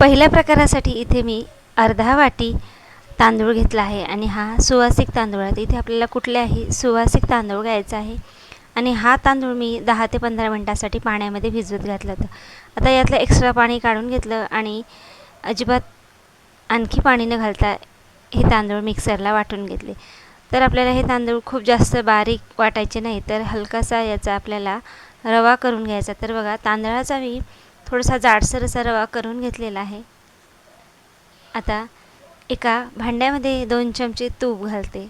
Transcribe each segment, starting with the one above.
पहिल्या प्रकारासाठी इथे मी अर्धा वाटी तांदूळ घेतला आहे आणि हा सुवासिक तांदूळ आहे. इथे आपल्याला कुठल्याही सुवासिक तांदूळ घ्यायचा आहे. आणि हा तांदूळ मी दहा ते पंधरा मिनटासाठी पाण्यामध्ये भिजवत घातलं होतं. आता यातलं एक्स्ट्रा पाणी काढून घेतलं आणि अजिबात आणखी पाणी न घालता हे तांदूळ मिक्सरला वाटून घेतले. तर आपल्याला हे तांदूळ खूप जास्त बारीक वाटायचे नाही तर हलकासा याचा आपल्याला रवा करून घ्यायचा. तर बघा तांदळाचा मी थोडासा जाडसर असा रवा करून घेतलेला आहे. आता एका भांड्यामध्ये दोन चमचे तूप घालते.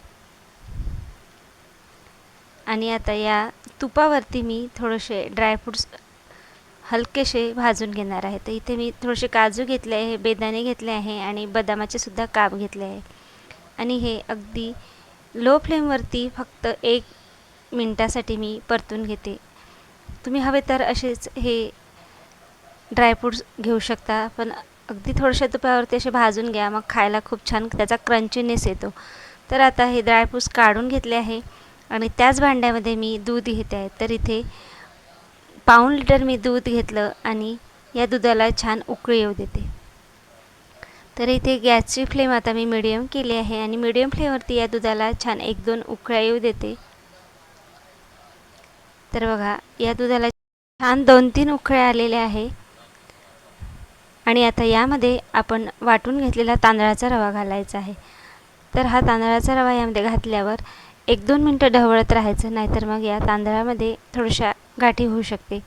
आणि आता या तुपावरती मी थोडेसे ड्रायफ्रूट्स हलकेसे भाजून घेणार आहे. तर इथे मी थोडेसे काजू घेतले आहे बेदाणे घेतले आहे आणि बदामाचे सुद्धा काप घेतले आहे. आणि हे अगदी लो फ्लेमवरती फक्त एक मिनटासाठी मी परतून घेते. तुम्ही हवे तर असेच हे ड्रायफ्रूट्स घेऊ शकता. पण अगदी थोड्याशा तुपावरती असे भाजून घ्या. मग खायला खूप छान त्याचा क्रंचीनेस येतो. तर आता हे ड्रायफ्रूट्स काढून घेतले आहे. आणि त्याच भांड्यामध्ये मी दूध घेते आहे. तर इथे पाऊण लिटर मी दूध घेतलं आणि या दुधाला छान उकळी येऊ देते. तर इथे गॅसची फ्लेम आता मी मिडियम केली आहे आणि मिडियम फ्लेमवरती या दुधाला छान एक दोन उकळ्या येऊ देते. तर बघा या दुधाला छान दोन तीन उकळ्या आलेल्या आहे. आणि आता यामध्ये आपण वाटून घेतलेला तांदळाचा रवा घालायचा आहे. तर हा तांदळाचा रवा यामध्ये घातल्यावर एक दोन मिनटं ढवळत राहायचं नाहीतर मग या तांदळामध्ये थोडशा गाठी होऊ शकते.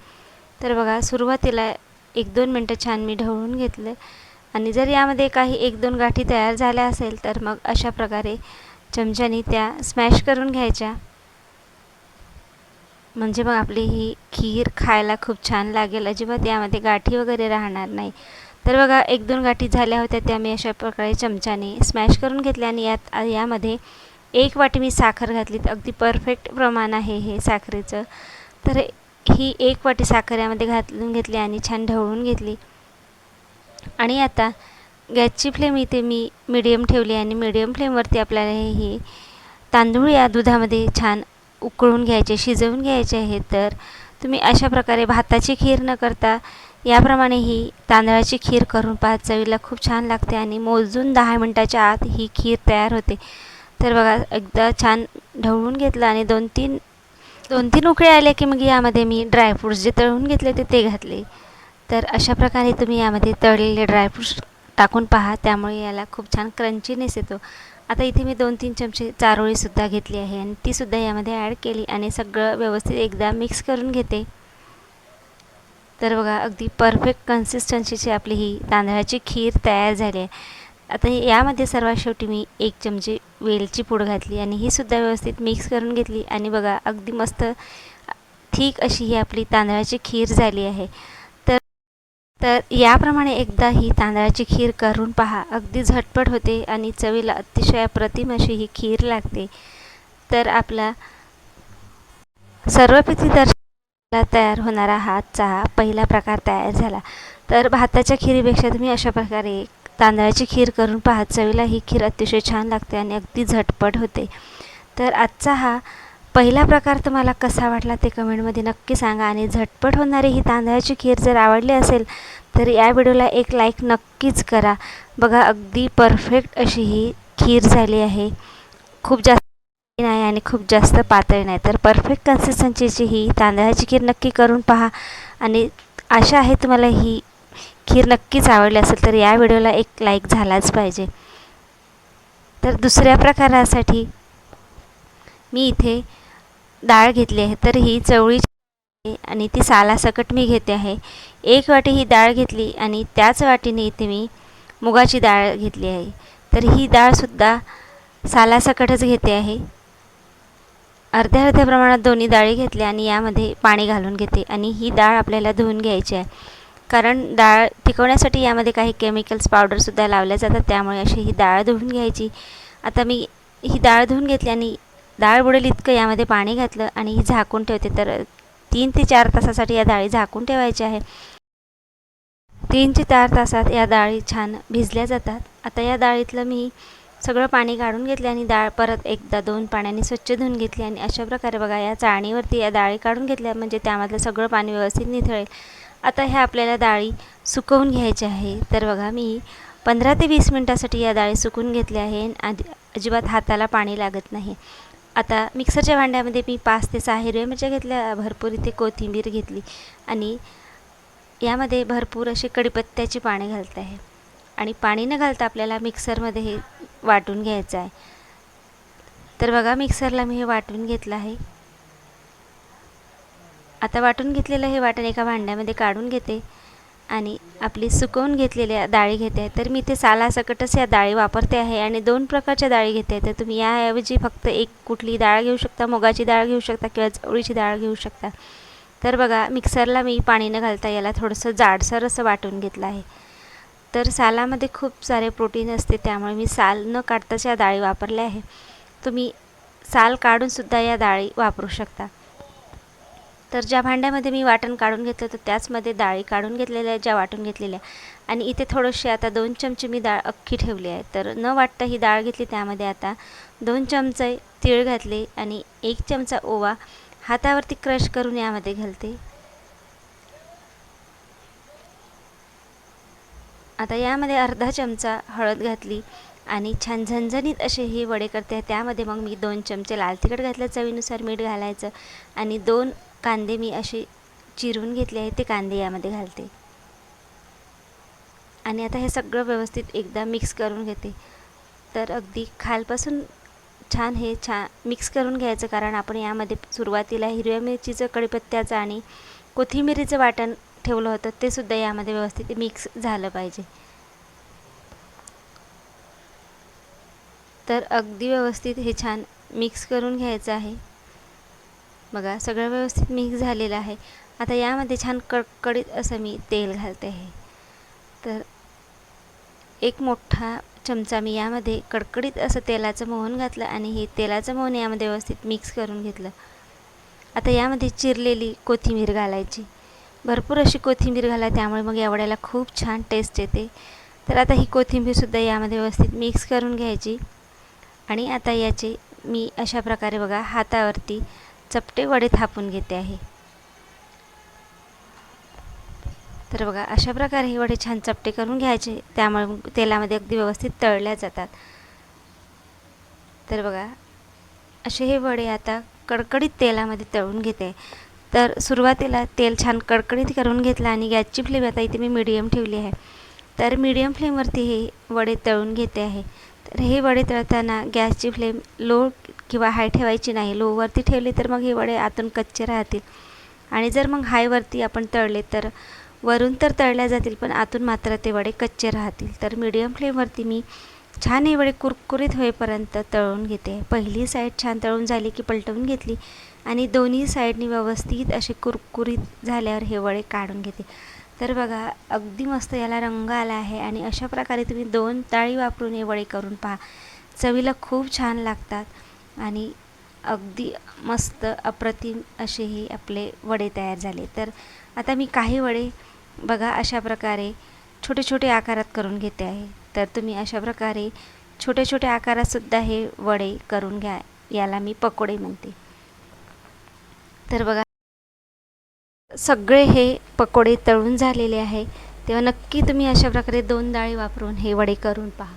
तर बघा सुरुवातीला एक दोन मिनटं छान मी ढवळून घेतलं आणि जर यामध्ये काही एक दोन गाठी तयार झाल्या असेल तर मग अशा प्रकारे चमच्यानी त्या स्मॅश करून घ्यायच्या. म्हणजे मग आपली ही खीर खायला खूप छान लागेल. अजिबात यामध्ये गाठी वगैरे राहणार नाही. तर बघा एक दोन गाठी झाल्या होत्या त्या मी अशा प्रकारे चमच्याने स्मॅश करून घेतल्या आणि यात यामध्ये एक वाटी मी साखर घातली तर अगदी परफेक्ट प्रमाण आहे हे साखरेचं. तर ही एक वाटी साखर यामध्ये घालून घेतली आणि छान ढवळून घेतली. आणि आता गॅसची फ्लेम इथे मी मिडियम ठेवली आणि मीडियम फ्लेमवरती आपल्याला हे तांदूळ या दुधामध्ये छान उकळून घ्यायचे शिजवून घ्यायचे आहेत. तर तुम्ही अशा प्रकारे भाताची खीर न करता याप्रमाणे ही तांदळाची खीर करून पहा चवीला खूप छान लागते आणि मोजून दहा मिनटाच्या आत ही खीर तयार होते. तर बघा एकदा छान ढवळून घेतलं आणि दोन तीन दोन तीन उकळे आले की मग यामध्ये मी ड्रायफ्रूट्स जे तळून घेतले ते ते घातले. तर अशा प्रकारे तुम्ही यामध्ये तळलेले ड्रायफ्रूट्स टाकून पहा त्यामुळे याला खूप छान क्रंचीनेस येतो. आता इथे मी दोन तीन चमचे चारोळीसुद्धा घेतली आहे आणि तीसुद्धा यामध्ये ॲड केली आणि सगळं व्यवस्थित एकदा मिक्स करून घेते. तर बघा अगदी परफेक्ट कन्सिस्टन्सीची आपली ही तांदळाची खीर तयार झाली आहे. आता यामध्ये सर्वात शेवटी मी एक चमचे वेलची पूड घातली आणि ही सुद्धा व्यवस्थित मिक्स करून घेतली आणि बघा अगदी मस्त ठीक अशी ही आपली तांदळाची खीर झाली आहे. तर तर याप्रमाणे एकदा ही तांदळाची खीर करून पहा. अगदी झटपट होते आणि चवीला अतिशय अप्रतिम अशी ही खीर लागते. तर आपला सर्वपित्री ला तयार होणारा हा चहा पहिला प्रकार तयार झाला. तर भाताच्या खिरीपेक्षा तुम्ही अशा प्रकारे तांदळाची खीर करून पहा. चवीला ही खीर अतिशय छान लागते आणि अगदी झटपट होते. तर आजचा हा पहिला प्रकार तुम्हाला कसा वाटला ते कमेंटमध्ये नक्की सांगा आणि झटपट होणारी ही तांदळाची खीर जर आवडली असेल तर या व्हिडिओला एक लाईक नक्कीच करा. बघा अगदी परफेक्ट अशी ही खीर झाली आहे. खूप जास्त आणि खूप जास्त पातळ नाही. तर परफेक्ट कन्सिस्टन्सीची ही तांदळाची खीर नक्की करून पहा. आणि आशा आहे तुम्हाला ही खीर नक्कीच आवडली असेल तर या व्हिडिओला एक लाईक झालाच पाहिजे. तर दुसऱ्या प्रकारासाठी मी इथे डाळ घेतली आहे तर ही चवळीची आणि ती सालासकट मी घेते आहे. एक वाटी ही डाळ घेतली आणि त्याच वाटीने इथे मी मुगाची डाळ घेतली आहे. तर ही डाळसुद्धा सालासकटच घेते आहे. अर्ध्या अर्ध्या प्रमाणात दोन्ही डाळी घेतल्या आणि यामध्ये पाणी घालून घेते आणि ही डाळ आपल्याला धुवून घ्यायची आहे. कारण डाळ टिकवण्यासाठी यामध्ये काही केमिकल्स पावडरसुद्धा लावल्या जातात त्यामुळे अशी ही डाळ धुवून घ्यायची. आता मी ही डाळ धुवून घेतली आणि डाळ बुडेल इतकं यामध्ये पाणी घातलं आणि ही झाकून ठेवते. तर तीन ते चार तासासाठी या डाळी झाकून ठेवायची आहे. तीन ते चार तासात या डाळी छान भिजल्या जातात. आता या डाळीतलं मी सगळं पाणी काढून घेतले आणि डाळ परत एकदा दोन पाण्याने स्वच्छ धुवून घेतली आणि अशा प्रकारे बघा या चाळणीवरती या डाळी काढून घेतल्या म्हणजे त्यामधलं सगळं पाणी व्यवस्थित निथळेल. आता ह्या आपल्याला डाळी सुकवून घ्यायच्या आहे. तर बघा मी पंधरा ते वीस मिनटासाठी या डाळी सुकून घेतल्या आहे आणि अजिबात हाताला पाणी लागत नाही. आता मिक्सरच्या भांड्यामध्ये मी पाच ते सहा हिरव्या मिरच्या घेतल्या भरपूर इथे कोथिंबीर घेतली आणि यामध्ये भरपूर असे कढीपत्त्याची पाने घालत आहे. आणि पाणी न घालता आपल्याला मिक्सरमध्ये हे वाटून घ्यायचं आहे. तर बघा मिक्सरला मी हे वाटून घेतलं आहे. आता वाटून घेतलेलं हे वाटण एका भांड्यामध्ये काढून घेते आणि आपली सुकवून घेतलेल्या डाळी घेते. आहे तर मी ते सालासकटच या डाळी वापरते आहे आणि दोन प्रकारच्या डाळी घेते. आहे तर तुम्ही याऐवजी फक्त एक कुठली डाळ घेऊ शकता मुगाची डाळ घेऊ शकता किंवा चवळीची डाळ घेऊ शकता. तर बघा मिक्सरला मी पाणी न घालता याला थोडंसं जाडसर असं वाटून घेतलं आहे. तर सालामध्ये खूप सारे प्रोटीन असते त्यामुळे मी साल न काढताच या डाळी वापरल्या आहे तुम्ही साल काढूनसुद्धा या डाळी वापरू शकता. तर ज्या भांड्यामध्ये मी वाटण काढून घेतलं तर त्याचमध्ये डाळी काढून घेतलेल्या ज्या वाटून घेतलेल्या. आणि इथे थोडेसे आता दोन चमचे मी डाळ अख्खी ठेवली आहे. तर न वाटता ही डाळ घेतली त्यामध्ये आता दोन चमचे तीळ घातले आणि एक चमचा ओवा हातावरती क्रश करून यामध्ये घालते. आता यामध्ये अर्धा चमचा हळद घातली आणि छान झणझणीत असे हे वडे करते. त्यामध्ये मग मी दोन चमचे लाल तिखट घातलं चवीनुसार मीठ घालायचं आणि दोन कांदे मी असे चिरून घेतले आहे ते कांदे यामध्ये घालते. आणि आता हे सगळं व्यवस्थित एकदा मिक्स करून घेते. तर अगदी खालपासून छान हे छान मिक्स करून घ्यायचं कारण आपण यामध्ये सुरुवातीला हिरव्या मिरचीचं कढीपत्त्याचं आणि कोथिंबिरीचं वाटण ठेवलं होतं ते सुद्धा यामध्ये व्यवस्थित मिक्स झालं पाहिजे. तर अगदी व्यवस्थित हे छान मिक्स करून घ्यायचं आहे. बघा सगळं व्यवस्थित मिक्स झालेलं आहे. आता यामध्ये छान कडकडीत असं मी तेल घालते आहे. तर एक मोठा चमचा मी यामध्ये कडकडीत असं तेलाचं मोहन घातलं आणि हे तेलाचं मोहन यामध्ये व्यवस्थित मिक्स करून घेतलं. आता यामध्ये चिरलेली कोथिंबीर घालायची. भरपूर अशी कोथिंबीर घाला त्यामुळे मग या वड्याला खूप छान टेस्ट येते. तर आता ही कोथिंबीरसुद्धा यामध्ये व्यवस्थित मिक्स करून घ्यायची. आणि आता याचे मी अशा प्रकारे बघा हातावरती चपटे वडे थापून घेते आहे. तर बघा अशा प्रकारे हे वडे छान चपटे करून घ्यायचे. त्यामुळे तेलामध्ये अगदी व्यवस्थित तळल्या जातात. तर बघा असे हे वडे आता कडकडीत तेलामध्ये तळून घेते. तर सुरुवातीला तेल छान कडकडीत करून घेतलं आणि गॅसची फ्लेम आता इथे मी मीडियम ठेवली आहे. तर मीडियम फ्लेमवरती हे वडे तळून घेते आहे. तर हे वडे तळताना गॅसची फ्लेम लो किंवा हाय ठेवायची नाही. लोवरती ठेवली तर मग हे वडे आतून कच्चे राहतील. आणि जर मग हायवरती आपण तळले तर वरून तर तळल्या जातील पण आतून मात्र ते वडे कच्चे राहतील. तर मीडियम फ्लेमवरती मी छान हे वडे कुरकुरीत होईपर्यंत तळून घेते. पहिली साईड छान तळून झाली की पलटवून घेतली. आणि दोन्ही साईडनी व्यवस्थित असे कुरकुरीत झाल्यावर हे वडे काढून घेते. तर बघा अगदी मस्त याला रंग आला आहे आणि अशा प्रकारे तुम्ही दोन ताळी वापरून हे वडे करून पहा. चवीला खूप छान लागतात आणि अगदी मस्त अप्रतिम असे हे आपले वडे तयार झाले. तर आता मी काही वडे बघा अशा प्रकारे छोटे छोटे आकारात करून घेते आहे. तर तुम्ही अशा प्रकारे छोट्या छोट्या आकारातसुद्धा हे वडे करून घ्या. याला मी पकोडे म्हणते. तर बघा सगळे हे पकोडे तळून झालेले आहे. तेव्हा नक्की तुम्ही अशा प्रकारे दोन डाळी वापरून हे वडे करून पहा.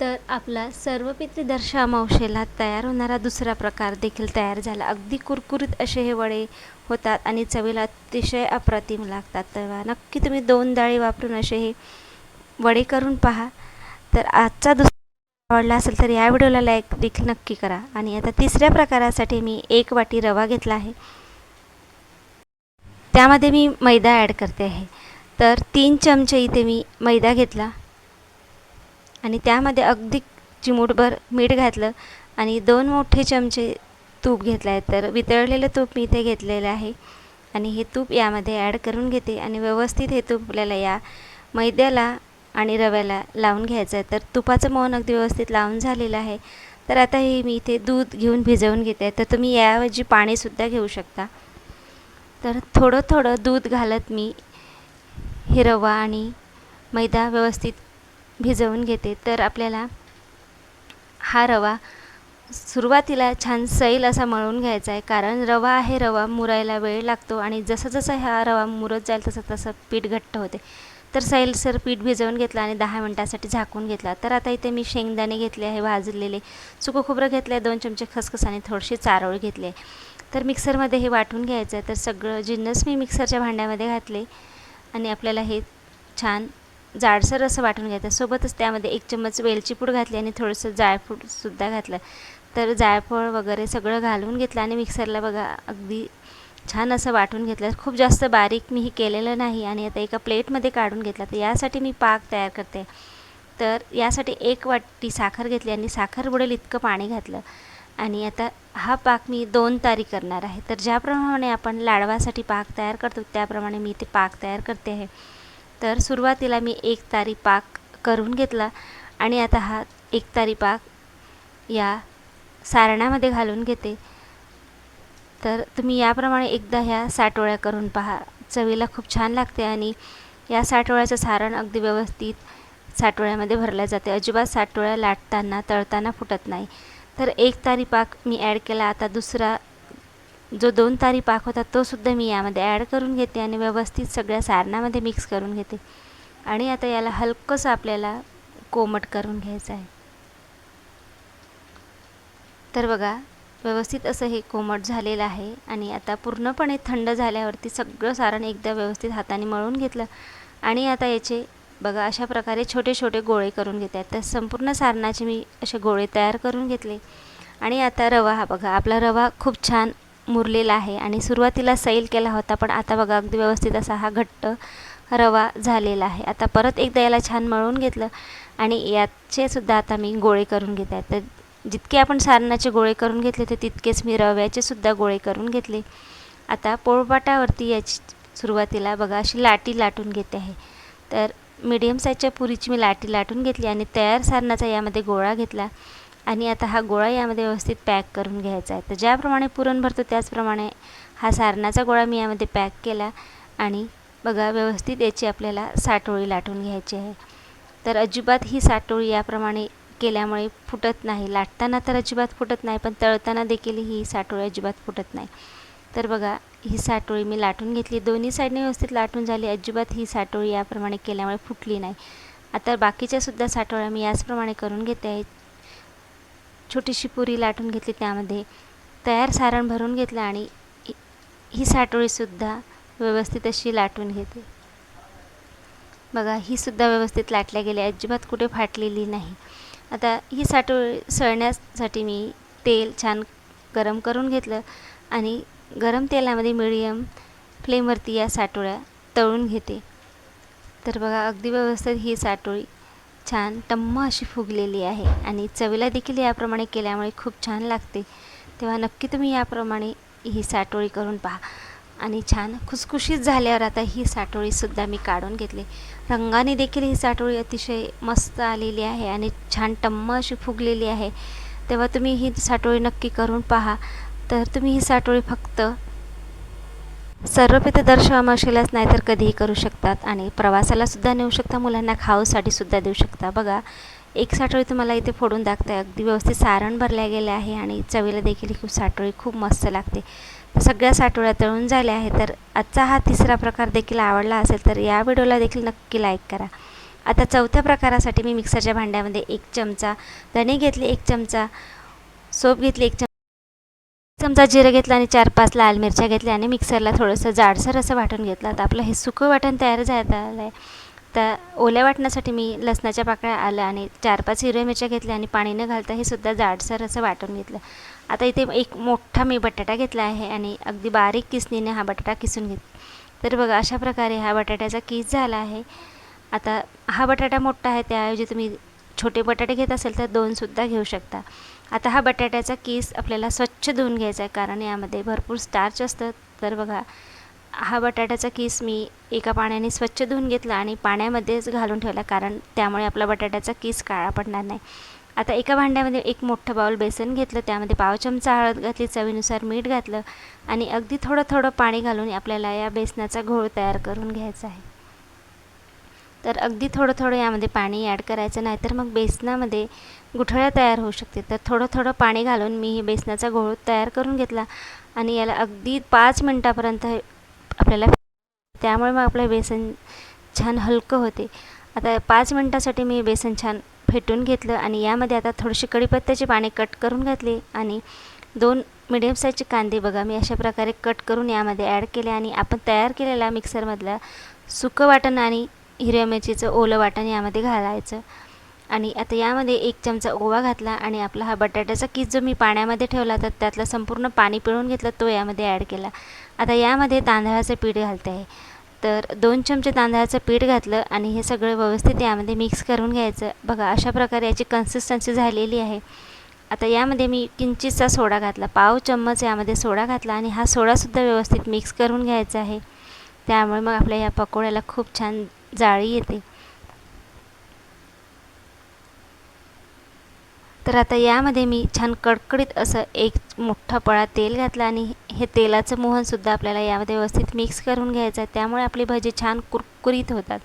तर आपला सर्व पितृदर्श अमावशेला तयार होणारा दुसरा प्रकार देखील तयार झाला. अगदी कुरकुरीत असे हे वडे होतात आणि चवीला अतिशय अप्रतिम लागतात. तेव्हा नक्की तुम्ही दोन डाळी वापरून असे हे वडे करून पहा. तर आजचा दुसरा आवडला असेल तर या व्हिडिओला लाईक देखील नक्की करा. आणि आता तिसऱ्या प्रकारासाठी मी एक वाटी रवा घेतला आहे. त्यामध्ये मी मैदा ॲड करते आहे. तर तीन चमचे इथे मी मैदा घेतला. आणि त्यामध्ये अगदी चिमूटभर मीठ घातलं. आणि दोन मोठे चमचे तूप घेतलं आहे. तर वितळलेलं तूप मी इथे घेतलेलं आहे. आणि हे तूप यामध्ये ॲड करून घेते. आणि व्यवस्थित हे तूप आपल्याला या मैद्याला आणि रव्याला लावून घ्यायचं आहे. तर तुपाचं मौन अगदी व्यवस्थित लावून झालेलं आहे. तर आता हे मी इथे दूध घेऊन भिजवून घेते तर तुम्ही याऐवजी पाणीसुद्धा घेऊ शकता. तर थोडं थोडं दूध घालत मी हे रवा आणि मैदा व्यवस्थित भिजवून घेते. तर आपल्याला हा रवा सुरुवातीला छान सैल असा मळून घ्यायचा आहे. कारण रवा आहे रवा मुरायला वेळ लागतो आणि जसं जसं हा रवा मुरत जाईल तसं तसं पीठ घट्ट होते. तर सैलसर पीठ भिजवून घेतलं आणि दहा मिनटासाठी झाकून घेतला. तर आता इथे मी शेंगदाणे घेतले आहे भाजलेले. सुकं खोबरं घेतलं आहे दोन चमचे खसखस आणि थोडीशी चारोळ घेतले आहे. तर मिक्सरमध्ये हे वाटून घ्यायचं आहे. तर सगळं जिन्नस मी मिक्सरच्या भांड्यामध्ये घातले आणि आपल्याला हे छान जाडसर असं वाटून घ्यायचं सोबतच त्यामध्ये एक चम्मच वेलची पूड घातली आणि थोडंसं जायफूडसुद्धा घातलं. तर जायफळ वगैरे सगळं घालून घेतलं आणि मिक्सरला बघा अगदी छान असं वाटून घेतलं. खूप जास्त बारीक मी हे केलेलं नाही आणि आता एका प्लेटमध्ये काढून घेतला. तर यासाठी मी पाक तयार करते. तर यासाठी एक वाटी साखर घेतली आणि साखर बुडेल इतकं पाणी घातलं. आणि आता हा पाक मी दोन तारी करणार आहे. तर ज्याप्रमाणे आपण लाडवासाठी पाक तयार करतो त्याप्रमाणे मी ते पाक तयार करते आहे. तर सुरुवातीला मी एक तारी पाक करून घेतला आणि आता हा एक तारी पाक या सारणामध्ये घालून घेते. तर तुम्ही याप्रमाणे एकदा ह्या साठोळ्या करून पहा. चवीला खूप छान लागते आणि या साठोळ्याचं सारण अगदी व्यवस्थित साठोळ्यामध्ये भरल्या जाते. अजिबात साठोळ्या लाटताना तळताना फुटत नाही. तर एक तारी पाक मी ॲड केला. आता दुसरा जो दोन तारी पाक होता तो सुद्धा मी यामध्ये ॲड करून घेते आणि व्यवस्थित सगळ्या सारणामध्ये मिक्स करून घेते. आणि आता याला हलकंसं आपल्याला कोमट करून घ्यायचं आहे. तर बघा व्यवस्थित असं हे कोमट झालेलं आहे आणि आता पूर्णपणे थंड झाल्यावरती सगळं सारण एकदा व्यवस्थित हाताने मळून घेतलं. आणि आता याचे बघा अशा प्रकारे छोटे छोटे गोळे करून घेत. आहेत तर संपूर्ण सारणाचे मी असे गोळे तयार करून घेतले. आणि आता रवा हा बघा आपला रवा खूप छान मुरलेला आहे आणि सुरुवातीला सैल केला होता पण आता बघा अगदी व्यवस्थित असा हा घट्ट रवा झालेला आहे. आता परत एकदा याला छान मळून घेतलं आणि याचे सुद्धा आता मी गोळे करून घेत. आहे तर जितके आपण सारणाचे गोळे करून घेतले ते तितकेच मी रव्याचे सुद्धा गोळे करून घेतले. आता पोळपाटावरती याची सुरुवातीला बघा अशी लाटी लाटून घेते आहे. तर मीडियम साईजच्या पुरीची मी लाटी लाटून घेतली आणि तयार सारणाचा यामध्ये गोळा घेतला. आणि आता हा गोळा यामध्ये व्यवस्थित पॅक करून घ्यायचा आहे. तर ज्याप्रमाणे पुरण भरतो त्याचप्रमाणे हा सारणाचा गोळा मी यामध्ये पॅक केला. आणि बघा व्यवस्थित याची आपल्याला साठोळी लाटून घ्यायची आहे. तर अजिबात ही साठोळी याप्रमाणे केल्यामुळे फुटत नाही. लाटताना तर अजिबात फुटत नाही पण तळताना देखील ही साठोळी अजिबात फुटत नाही. तर बघा ही साठोळी मी लाटून घेतली. दोन्ही साईडने व्यवस्थित लाटून झाली. अजिबात ही साठोळी याप्रमाणे केल्यामुळे फुटली नाही. आता बाकीच्यासुद्धा साठोळ्या मी याचप्रमाणे करून घेते. आहे छोटीशी पुरी लाटून घेतली त्यामध्ये. तयार सारण भरून घेतलं आणि ही साठोळीसुद्धा व्यवस्थित अशी लाटून घेते. बघा ही सुद्धा व्यवस्थित लाटल्या गेली अजिबात कुठे फाटलेली नाही. आता ही साठोळी सळण्यासाठी मी तेल छान गरम करून घेतलं आणि गरम तेलामध्ये मिडियम फ्लेमवरती या साठोळ्या तळून घेते. तर बघा अगदी व्यवस्थित ही साठोळी छान टम्म अशी फुगलेली आहे आणि चवीला देखील याप्रमाणे केल्यामुळे खूप छान लागते. तेव्हा नक्की तुम्ही याप्रमाणे ही साठोळी करून पहा. आणि छान खुसखुशीत झाल्यावर आता ही साठोळीसुद्धा मी काढून घेतली. रंगाने देखील ही साठोळी अतिशय मस्त आलेली आहे आणि छान टम्म अशी फुगलेली आहे. तेव्हा तुम्ही ही साठोळी नक्की करून पहा. तर तुम्ही ही साठोळी फक्त सर्वपित दर्शवामाशीलाच नाही तर कधीही करू शकतात आणि प्रवासालासुद्धा नेऊ शकता मुलांना खाऊसाठी सुद्धा देऊ शकता. बघा एक साठोळी तुम्हाला इथे फोडून दाखते अगदी व्यवस्थित सारण भरल्या गेले आहे आणि चवीला देखील खूप साठोळी खूप मस्त लागते. सगळ्या साठोळ्या तळून झाल्या आहे तर आजचा हा तिसरा प्रकार देखील आवडला असेल तर या व्हिडिओला देखील नक्की लाईक करा. आता चौथ्या प्रकारासाठी मी मिक्सरच्या भांड्यामध्ये एक चमचा धणे घेतले एक चमचा सोप घेतली एक चमचा चमचा जिरं घेतलं आणि चार पाच लाल मिरच्या घेतल्या आणि मिक्सरला थोडंसं जाडसर असं वाटून घेतलं. आता आपलं हे सुकं वाटण तयार झालं आहे. तर ओल्या वाटण्यासाठी मी लसणाच्या पाकळ्या आलं आणि चार पाच हिरव्या मिरच्या घेतल्या आणि पाणी न घालता हे सुद्धा जाडसर असं वाटून घेतलं. आता इथे एक मोठा मी बटाटा घेतला आहे आणि अगदी बारीक किसणीने हा बटाटा किसून घेत तर बघा अशा प्रकारे हा बटाट्याचा किस झाला आहे. आता हा बटाटा मोठा आहे त्याऐवजी तुम्ही छोटे बटाटे घेत असेल तर दोनसुद्धा घेऊ शकता. आता हा बटाट्याचा किस आपल्याला स्वच्छ धुवून घ्यायचा आहे कारण यामध्ये भरपूर स्टार्च असतं. तर बघा हा बटाट्याचा किस मी एका पाण्याने स्वच्छ धुवून घेतला आणि पाण्यामध्येच घालून ठेवला कारण त्यामुळे आपला बटाट्याचा किस काळा पडणार नाही. आता एका भांड्यामध्ये एक मोठं बाऊल बेसन घेतलं त्यामध्ये पाव चमचा हळद घातली चवीनुसार मीठ घातलं आणि अगदी थोडं थोडं पाणी घालून आपल्याला या बेसनाचा घोळ तयार करून घ्यायचा आहे. तर अगदी थोडं थोडं यामध्ये पाणी ॲड करायचं नाही तर मग बेसनामध्ये गुठळ्या तयार होऊ शकते. तर थोडं थोडं पाणी घालून मी हे बेसनाचा घोळ तयार करून घेतला आणि याला अगदी पाच मिनटापर्यंत आपल्याला त्यामुळे मग आपलं बेसन छान हलकं होते. आता पाच मिनटासाठी मी बेसन छान फेटून घेतलं आणि यामध्ये आता थोडीशी कढीपत्त्याची पाने कट करून घातली आणि दोन मिडियम साईजचे कांदे बघा. मी अशा प्रकारे कट करून यामध्ये ॲड केले आणि आपण तयार केलेला मिक्सरमधला सुकं वाटण आणि हिरव्या मिरचीचं ओलं वाटण यामध्ये घालायचं. आणि आता यामध्ये एक चमचा ओवा घातला आणि आपला हा बटाट्याचा किस जो मी पाण्यामध्ये ठेवला तर त्यातलं संपूर्ण पाणी पिळून घेतलं तो यामध्ये ॲड केला. आता यामध्ये तांदळाचं पीठ घालते. आहे तर दोन चमचे तांदळाचं पीठ घातलं आणि हे सगळं व्यवस्थित यामध्ये मिक्स करून घ्यायचं. बघा अशा प्रकारे याची कन्सिस्टन्सी झालेली आहे. आता यामध्ये मी किंचितचा सोडा घातला. पाव चम्मच यामध्ये सोडा घातला आणि हा सोडासुद्धा व्यवस्थित मिक्स करून घ्यायचा आहे. त्यामुळे मग आपल्या या पकोड्याला खूप छान जाळी येते. तर आता यामध्ये मी छान कडकडीत असं एक मोठा पळा तेल घातला आणि हे तेलाचं मोहनसुद्धा आपल्याला यामध्ये व्यवस्थित मिक्स करून घ्यायचं आहे. त्यामुळे आपली भजी छान कुरकुरीत होतात.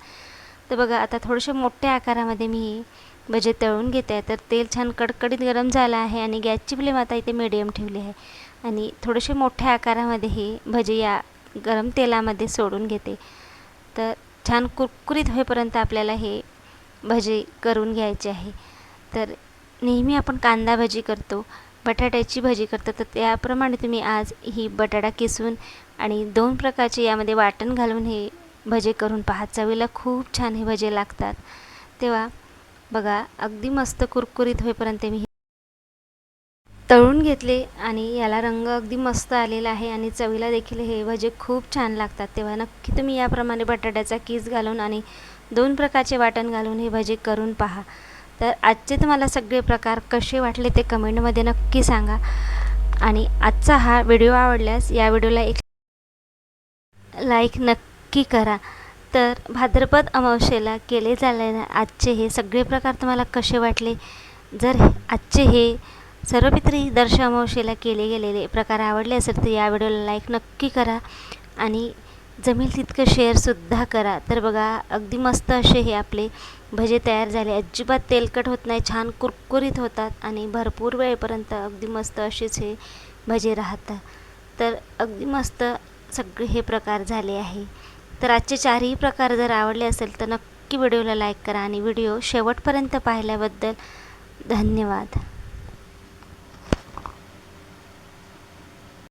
तर बघा आता थोडेसे मोठ्या आकारामध्ये मी भजे तळून घेते आहे. तर तेल छान कडकडीत गरम झालं आहे आणि गॅसची फ्लेम आता इथे मिडियम ठेवली आहे. आणि थोडेसे मोठ्या आकारामध्ये हे भजे या गरम तेलामध्ये सोडून घेते. तर छान कुरकुरीत होईपर्यंत आपल्याला हे भजे करून घ्यायचे आहे. तर नेहमी आपण कांदा भजी करतो बटाट्याची भजी करतो तर त्याप्रमाणे तुम्ही आज ही बटाटा किसून आणि दोन प्रकारचे यामध्ये वाटण घालून हे भजे करून पहा चवीला खूप छान हे भजे लागतात. तेव्हा बघा अगदी मस्त कुरकुरीत होईपर्यंत मी तळून घेतले आणि याला रंग अगदी मस्त आलेला आहे आणि चवीला देखील हे भजे खूप छान लागतात. तेव्हा नक्की तुम्ही याप्रमाणे बटाट्याचा किस घालून आणि दोन प्रकारचे वाटण घालून हे भजे करून पहा. तर आजचे तुम्हाला सगळे प्रकार कसे वाटले ते कमेंटमध्ये नक्की सांगा. आणि आजचा हा व्हिडिओ आवडल्यास या व्हिडिओला एक लाईक नक्की करा. तर भाद्रपद अमावस्येला केले झाले आजचे हे सगळे प्रकार तुम्हाला कसे वाटले? जर आजचे हे सर्वपित्री दर्श अमावस्येला केले गेलेले प्रकार आवडले असेल तर या व्हिडिओला लाईक नक्की करा. आणि जमेल तितकं शेअरसुद्धा करा. तर बघा अगदी मस्त असे हे आपले भजे तयार झाले. अजिबात तेलकट होत नाही छान कुरकुरीत होतात आणि भरपूर वेळेपर्यंत अगदी मस्त असेच हे भजे राहतात. तर अगदी मस्त सगळे हे प्रकार झाले आहे. तर आजचे चारही प्रकार जर आवडले असेल तर नक्की व्हिडिओला लाईक करा आणि व्हिडिओ शेवटपर्यंत पाहिल्याबद्दल धन्यवाद.